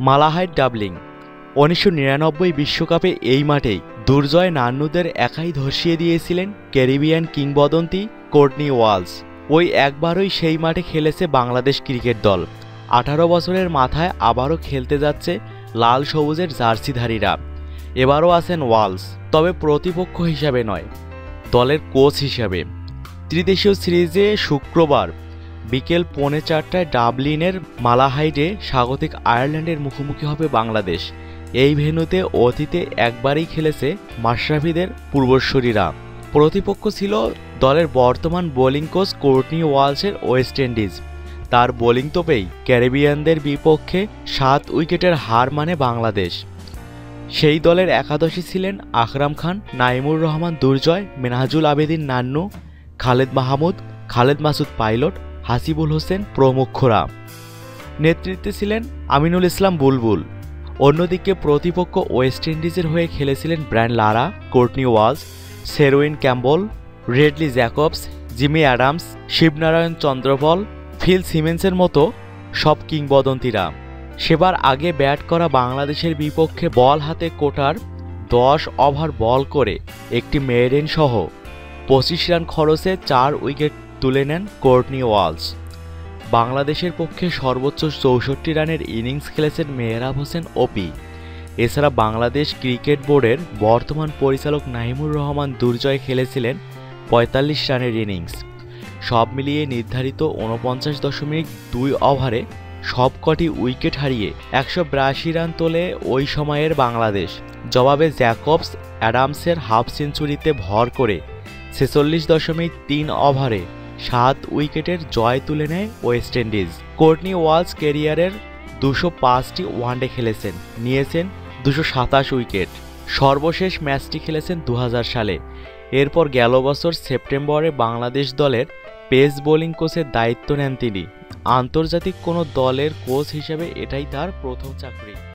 মালাহাইট doubling, উনিশশো নিরানব্বই বিশ্বকাপে এই মাঠেই দুর্জয় নান্নুদের একাই ধসিয়ে দিয়েছিলেন ক্যারিবিয়ান কিংবদন্তি কোর্টনি ওয়ালস। ওই একবারই সেই মাঠে খেলেছে বাংলাদেশ ক্রিকেট দল। আঠারো বছরের মাথায় আবারও খেলতে যাচ্ছে লাল সবুজের জার্সিধারীরা। এবারও আছেন ওয়ালস, তবে প্রতিপক্ষ হিসাবে নয়, দলের কোচ হিসাবে। ত্রিদেশীয় সিরিজে শুক্রবার বিকেল পৌনে চারটায় ডাবলিনের মালাহাইডে স্বাগতিক আয়ারল্যান্ডের মুখোমুখি হবে বাংলাদেশ। এই ভেন্যুতে অতীতে একবারই খেলেছে মাশরাফিদের পূর্বসূরীরা। প্রতিপক্ষ ছিল দলের বর্তমান বোলিং কোচ কোর্টনি ওয়ালসের ওয়েস্ট ইন্ডিজ। তার বোলিং তোপেই ক্যারিবিয়ানদের বিপক্ষে সাত উইকেটের হার মানে বাংলাদেশ। সেই দলের একাদশী ছিলেন আকরাম খান, নাইমুর রহমান, দুর্জয় মেনাজুল আবেদিন নান্নু, খালেদ মাহমুদ, খালেদ মাসুদ পাইলট হাসিবুল হোসেন প্রমুখরা নেতৃত্বে ছিলেন আমিনুল ইসলাম বুলবুল। অন্যদিকে প্রতিপক্ষ ওয়েস্ট ইন্ডিজের হয়ে খেলেছিলেন Brian Lara, Courtney Walsh Sherwin Campbell Ridley Jacobs, Jimmy Adams, Shivnarine Chanderpaul Phil সিমেন্সের মতো সব কিংবদন্তিরা সেবার আগে ব্যাট করা বাংলাদেশের বিপক্ষে বল হাতে কোটার দশ ওভার বল করে একটি মেডেন সহ পঁচিশ রান খরচে চার উইকেট তুলে নেন কোর্টনি ওয়ালস। বাংলাদেশের পক্ষে সর্বোচ্চ চৌষট্টি রানের ইনিংস খেলেছেন মেহরাব হোসেন ওপি। এছাড়া বাংলাদেশ ক্রিকেট বোর্ডের বর্তমান পরিচালক নাহিমুর রহমান দুর্জয় খেলেছিলেন পঁয়তাল্লিশ রানের ইনিংস। সব মিলিয়ে নির্ধারিত উনপঞ্চাশ দশমিক দুই ওভারে সবকটি উইকেট হারিয়ে একশো বিরাশি রান তোলে ওই সময়ের বাংলাদেশ। জবাবে জ্যাকবস অ্যাডামসের হাফ সেঞ্চুরিতে ভর করে ছেচল্লিশ দশমিক তিন ওভারে সাত উইকেটের জয় তুলে নেয় ওয়েস্ট ইন্ডিজ। কোর্টনি ওয়ালস কেরিয়ারের দুশো পাঁচটি ওয়ানডে খেলেছেন, নিয়েছেন দুশো সাতাশ উইকেট। সর্বশেষ ম্যাচটি খেলেছেন দু হাজার সালে। এরপর গেল বছর সেপ্টেম্বরে বাংলাদেশ দলের পেস বোলিং কোচের দায়িত্ব নেন তিনি। আন্তর্জাতিক কোনো দলের কোচ হিসেবে এটাই তার প্রথম চাকরি।